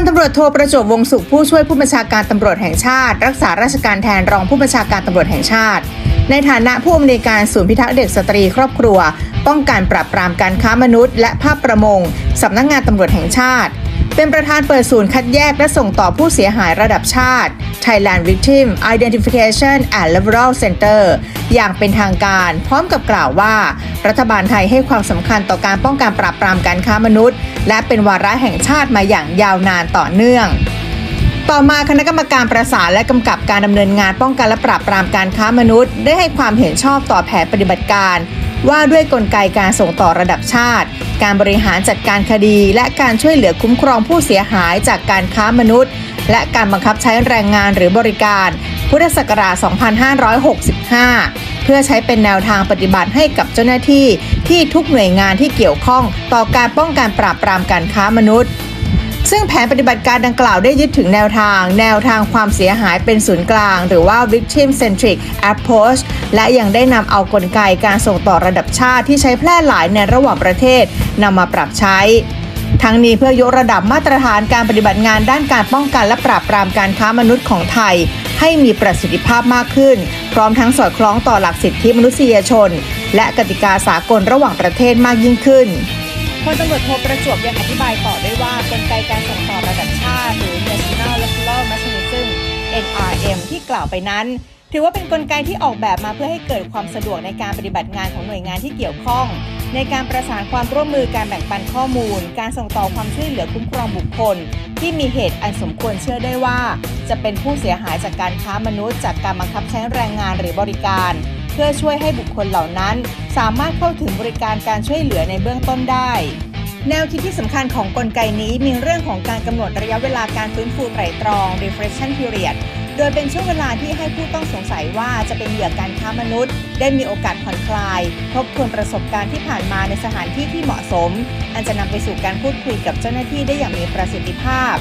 ลตำรวจโทประจวบวงสุขผู้ช่วยผู้บัญชาการตำรวจแห่งชาติ รักษาราชการแทนรองผู้บัญชาการตำรวจแห่งชาติ ในฐานะผู้อำนวยการศูนย์พิทักษ์เด็กสตรีครอบครัว ป้องกันปราบปรามการค้ามนุษย์ และภาพประมงสำนักงงานตำรวจแห่งชาติ เป็นประธานเปิดศูนย์คัดแยกและส่งต่อผู้เสียหายระดับชาติ Thailand Victim Identification and Referral Center อย่างเป็นทางการพร้อมกับกล่าวว่า รัฐบาลไทยให้ความสำคัญต่อการป้องกันปราบปรามการค้ามนุษย์ และเป็นวาระแห่งชาติมาอย่างยาวนานต่อเนื่องต่อมาคณะกรรมการประสานและกำกับการดำเนินงานป้องกันและปราบปรามการค้ามนุษย์ ได้ให้ความเห็นชอบต่อแผนปฏิบัติการ ว่าด้วยกลไกการส่งต่อระดับชาติ การบริหารจัดการคดี และการช่วยเหลือคุ้มครองผู้เสียหายจากการค้ามนุษย์ และการบังคับใช้แรงงานหรือบริการ พุทธศักราช 2565 เพื่อใช้เป็นแนวทางปฏิบัติให้กับเจ้าหน้าที่ที่ทุกหน่วยงานที่เกี่ยวข้องต่อการป้องกันปราบปรามการค้ามนุษย์ ซึ่งแผนปฏิบัติการดังกล่าวได้ยึดถึงแนวทาง แนวทางความเสียหายเป็นศูนย์กลาง หรือว่า victim centric approach และยังได้นำเอากลไกการส่งต่อระดับชาติที่ใช้แพร่หลายในระหว่างประเทศนำมาปรับใช้ ทั้งนี้เพื่อยกระดับมาตรฐานการปฏิบัติงานด้านการป้องกันและปราบปรามการค้ามนุษย์ของไทย ให้มีประสิทธิภาพมากขึ้น พร้อมทั้งสอดคล้องต่อหลักสิทธิมนุษยชน และกติกาสากลระหว่างประเทศมากยิ่งขึ้นพลตำรวจโทประจวบยังอธิบายต่อด้วยว่ากลไกการส่งต่อระดับชาติ หรือ National Referral Mechanism NRM ที่กล่าวไปนั้น ถือว่าเป็นกลไกที่ออกแบบมาเพื่อให้เกิดความสะดวกในการปฏิบัติงานของหน่วยงานที่เกี่ยวข้อง ในการประสานความร่วมมือการแบ่งปันข้อมูล การส่งต่อความช่วยเหลือคุ้มครองบุคคล ที่มีเหตุอันสมควรเชื่อได้ว่า จะเป็นผู้เสียหายจากการค้ามนุษย์ จากการบังคับใช้แรงงานหรือบริการ เพื่อช่วยให้บุคคลเหล่านั้น สามารถเข้าถึงบริการการช่วยเหลือในเบื้องต้นได้แนวคิดที่สำคัญของกลไกนี้มีเรื่องของการกำหนดระยะเวลาการฟื้นฟูไตรตรอง reflection period โดยเป็นช่วงเวลาที่ให้ผู้ต้องสงสัยว่าจะเป็นเหยื่อการค้ามนุษย์ ได้มีโอกาสผ่อนคลาย ทบทวนประสบการณ์ที่ผ่านมาในสถานที่ที่เหมาะสม อันจะนำไปสู่การพูดคุยกับเจ้าหน้าที่ได้อย่างมีประสิทธิภาพ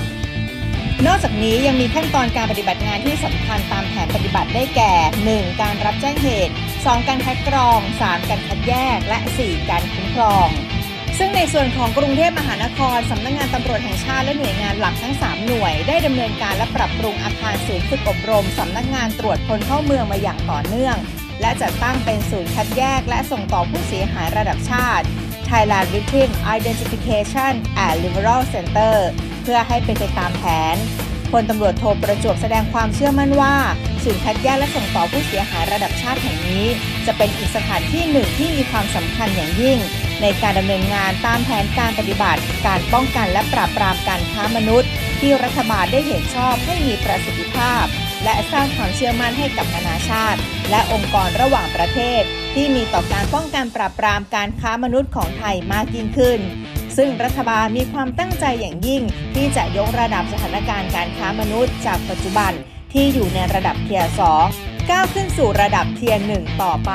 นอกจากนี้ยังมีขั้นตอนการปฏิบัติงานที่สำคัญตามแผนปฏิบัติได้แก่ 1. การรับแจ้งเหตุ 2. การคัดกรอง 3. การคัดแยก และ 4. การคุ้มครอง ซึ่งในส่วนของกรุงเทพมหานครสำนักงงานตำรวจแห่งชาติและหน่วยงานหลักทั้ง 3 หน่วย ได้ดำเนินการและปรับปรุงอาคารศูนย์ฝึกอบรมสำนักงานตรวจคนเข้าเมืองมาอย่างต่อเนื่อง และจัดตั้งเป็นศูนย์คัดแยกและส่งต่อผู้เสียหายระดับชาติ Thailand Victim Identification and Referral Center เพื่อให้เป็นไปตามแผนพลตำรวจโทรประจวบแสดงความเชื่อมั่นว่าศูนย์คัดแยกและส่งต่อผู้เสียหายระดับชาติแห่งนี้ จะเป็นอีกสถานที่หนึ่งที่มีความสำคัญอย่างยิ่ง ในการดำเนินงานตามแผนการปฏิบัติ การป้องกันและปราบปรามการค้ามนุษย์ ที่รัฐบาลได้เห็นชอบให้มีประสิทธิภาพ และสร้างความเชื่อมั่นให้กับนานาชาติ และองค์กรระหว่างประเทศ ที่มีต่อการป้องกันปราบปรามการค้ามนุษย์ของไทยมากยิ่งขึ้นซึ่งรัฐบาลมีความตั้งใจอย่างยิ่ง ที่จะยกระดับสถานการณ์การค้ามนุษย์จากปัจจุบันที่อยู่ในระดับเทียร์2ก้าวขึ้นสู่ระดับเทียร์1ต่อไป